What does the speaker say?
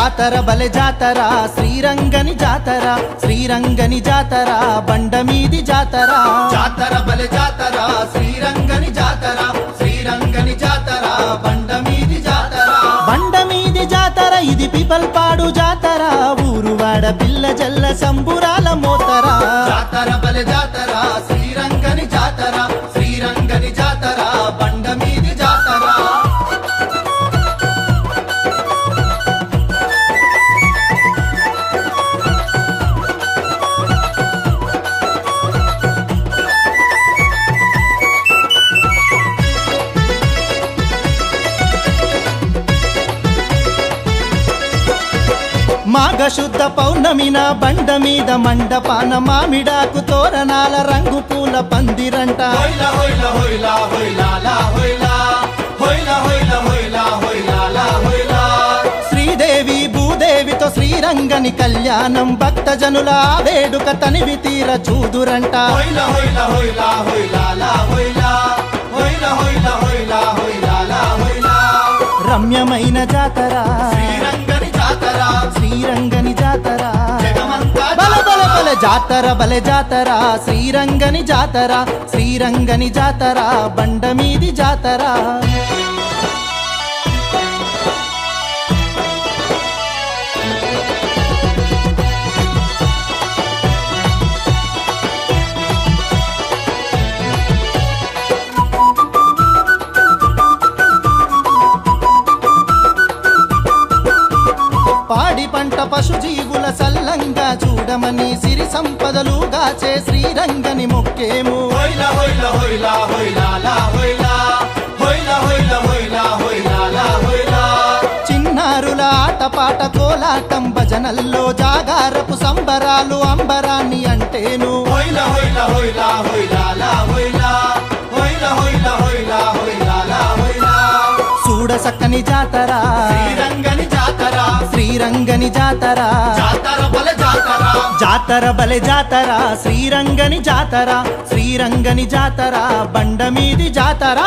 జాతర బలె జాతర శ్రీరంగని జాతర శ్రీరంగని జాతర బండ మీది జాతర. జాతర బల జాతర శ్రీరంగని జాతర శ్రీరంగని జాతర బండ మీది జాతర. బండ మీది జాతర ఇది పిపల్పాడు జాతర. ఊరువాడ పిల్ల జల్ల సంబురాల మాఘ శుద్ధ పౌర్ణమిన బండ మీద మండపాన మామిడాకు తోరణాల రంగు పూల పందిరంట శ్రీదేవి భూదేవితో శ్రీరంగని కళ్యాణం భక్తజనుల వేడుక తనివి తీర చూదురంట రమ్యమైన జాతర శ్రీరంగని జాతర శ్రీరంగని జాతర. జగమంతా బల బల బల జాతర బల జాతర. శ్రీరంగని జాతర శ్రీరంగని జాతర. బండ మీది జాతర. పాడి పంట పశుజీవుల సల్లంగా చూడమని సిరి సంపదలుగాచే శ్రీరంగని మొక్కేము హొయ్ల హొయ్ల హొయ్ల హొయ్లాలా హొయ్లా హొయ్ల హొయ్ల హొయ్ల హొయ్లాలా హొయ్లా చిన్నారుల ఆటపాట కోలాటం భజనల్లో జాగారపు సంబరాలు అంబరాన్ని అంటేను హొయ్ల హొయ్ల హొయ్ల హొయ్లాలా హొయ్లా హొయ్ల హొయ్ల హొయ్ల హొయ్లాలా హొయ్లా చూడ సక్కని జాతర శ్రీరంగని జాతర. జాతర బల జాతర. జాతర బలె జాతర శ్రీరంగని జాతర శ్రీరంగని జాతర బండ మీది జాతర.